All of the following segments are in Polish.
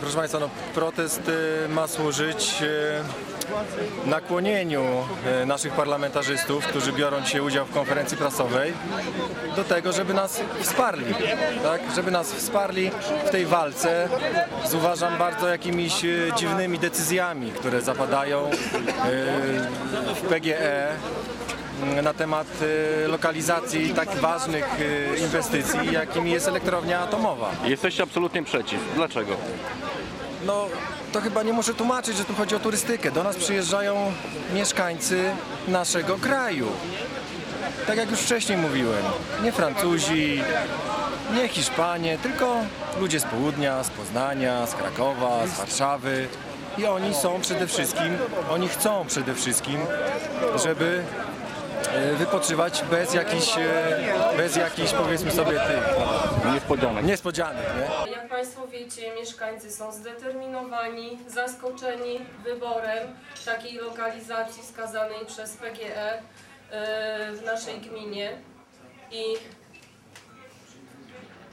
Proszę Państwa, no, protest e, ma służyć e, nakłonieniu e, naszych parlamentarzystów, którzy biorą dzisiaj udział w konferencji prasowej, do tego, żeby nas wsparli, tak? żeby nas wsparli w tej walce z uważam bardzo jakimiś e, dziwnymi decyzjami, które zapadają e, w PGE na temat e, lokalizacji tak ważnych e, inwestycji, jakimi jest elektrownia atomowa. Jesteście absolutnie przeciw. Dlaczego? No, to chyba nie muszę tłumaczyć, że tu chodzi o turystykę. Do nas przyjeżdżają mieszkańcy naszego kraju. Tak jak już wcześniej mówiłem, nie Francuzi, nie Hiszpanie, tylko ludzie z południa, z Poznania, z Krakowa, z Warszawy. I oni są przede wszystkim, oni chcą przede wszystkim, żeby wypoczywać bez jakichś, e, bez jakichś powiedzmy sobie tych Niespodzianek. niespodzianek, nie? Jak Państwo wiecie, mieszkańcy są zdeterminowani, zaskoczeni wyborem takiej lokalizacji wskazanej przez PGE y, w naszej gminie i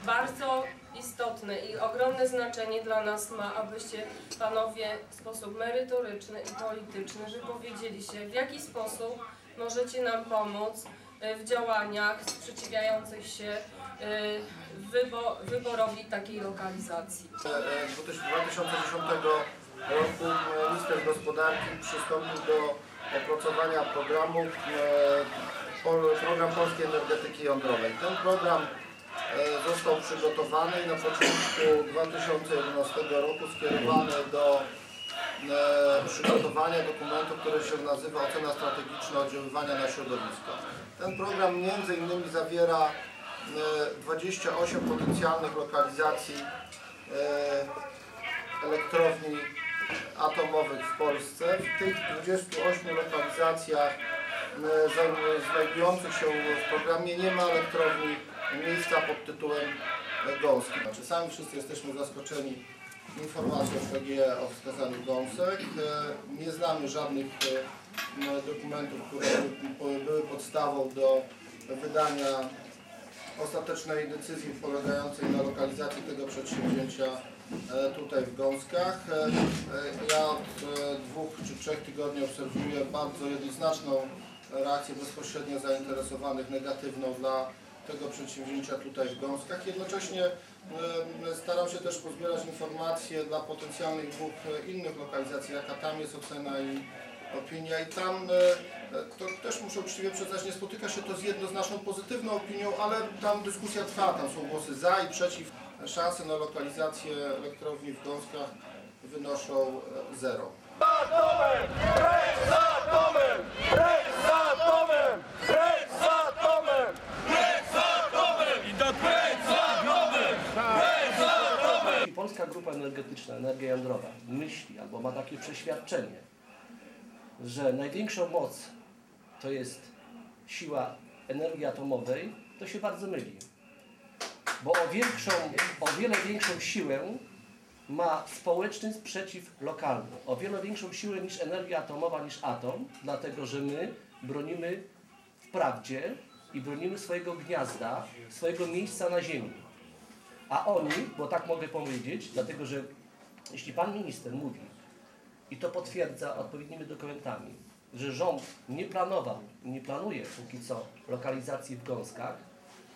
bardzo istotne i ogromne znaczenie dla nas ma, abyście Panowie w sposób merytoryczny i polityczny wypowiedzieli się, w jaki sposób możecie nam pomóc y, w działaniach sprzeciwiających się y, wybo- wyborowi takiej lokalizacji. 2010 roku minister gospodarki przystąpił do opracowania programu e, program Polskiej Energetyki Jądrowej. Ten program e, został przygotowany i na początku 2011 roku skierowany do e, przygotowania dokumentu, który się nazywa Ocena Strategiczna Oddziaływania na Środowisko. Ten program między innymi zawiera e, 28 potencjalnych lokalizacji e, elektrowni atomowych w Polsce. W tych 28 lokalizacjach e, za- znajdujących się w programie nie ma elektrowni miejsca pod tytułem e, Gąski. Znaczy, sami wszyscy jesteśmy zaskoczeni informacją PGE o wskazanych gąsek. E, Nie znamy żadnych e, m, dokumentów, które były podstawą do wydania ostatecznej decyzji polegającej na lokalizacji tego przedsięwzięcia e, tutaj w Gąskach. Ja od dwóch czy trzech tygodni obserwuję bardzo jednoznaczną reakcję bezpośrednio zainteresowanych, negatywną dla tego przedsięwzięcia tutaj w Gąskach. Jednocześnie staram się też pozbierać informacje dla potencjalnych dwóch e, innych lokalizacji, jaka tam jest ocena i opinia i tam e, e, to też muszę uczciwie przyznać, nie spotyka się to z jednoznaczną pozytywną opinią, ale tam dyskusja trwa, tam są głosy za i przeciw. Szanse na lokalizację elektrowni w Gąskach wynoszą zero. Jeśli Polska Grupa Energetyczna, Energia Jądrowa myśli albo ma takie przeświadczenie, że największą moc to jest siła energii atomowej, to się bardzo myli. Bo o, większą, o wiele większą siłę ma społeczny sprzeciw lokalny. O wiele większą siłę niż energia atomowa, niż atom, dlatego że my bronimy w prawdzie i bronimy swojego gniazda, swojego miejsca na ziemi. A oni, bo tak mogę powiedzieć, dlatego że jeśli pan minister mówi i to potwierdza odpowiednimi dokumentami, że rząd nie planował, nie planuje póki co lokalizacji w Gąskach,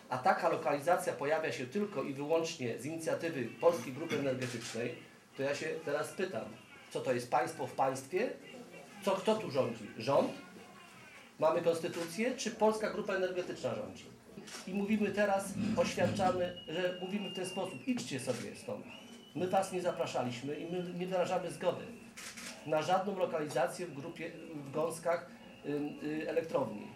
a taka lokalizacja pojawia się tylko i wyłącznie z inicjatywy Polskiej Grupy Energetycznej, to ja się teraz pytam, co to jest państwo w państwie? Co kto tu rządzi? Rząd? Mamy konstytucję, czy Polska Grupa Energetyczna rządzi? I mówimy teraz, oświadczamy, że mówimy w ten sposób, idźcie sobie stąd. My was nie zapraszaliśmy i my nie wyrażamy zgody na żadną lokalizację w grupie, w gąskach y, elektrowni.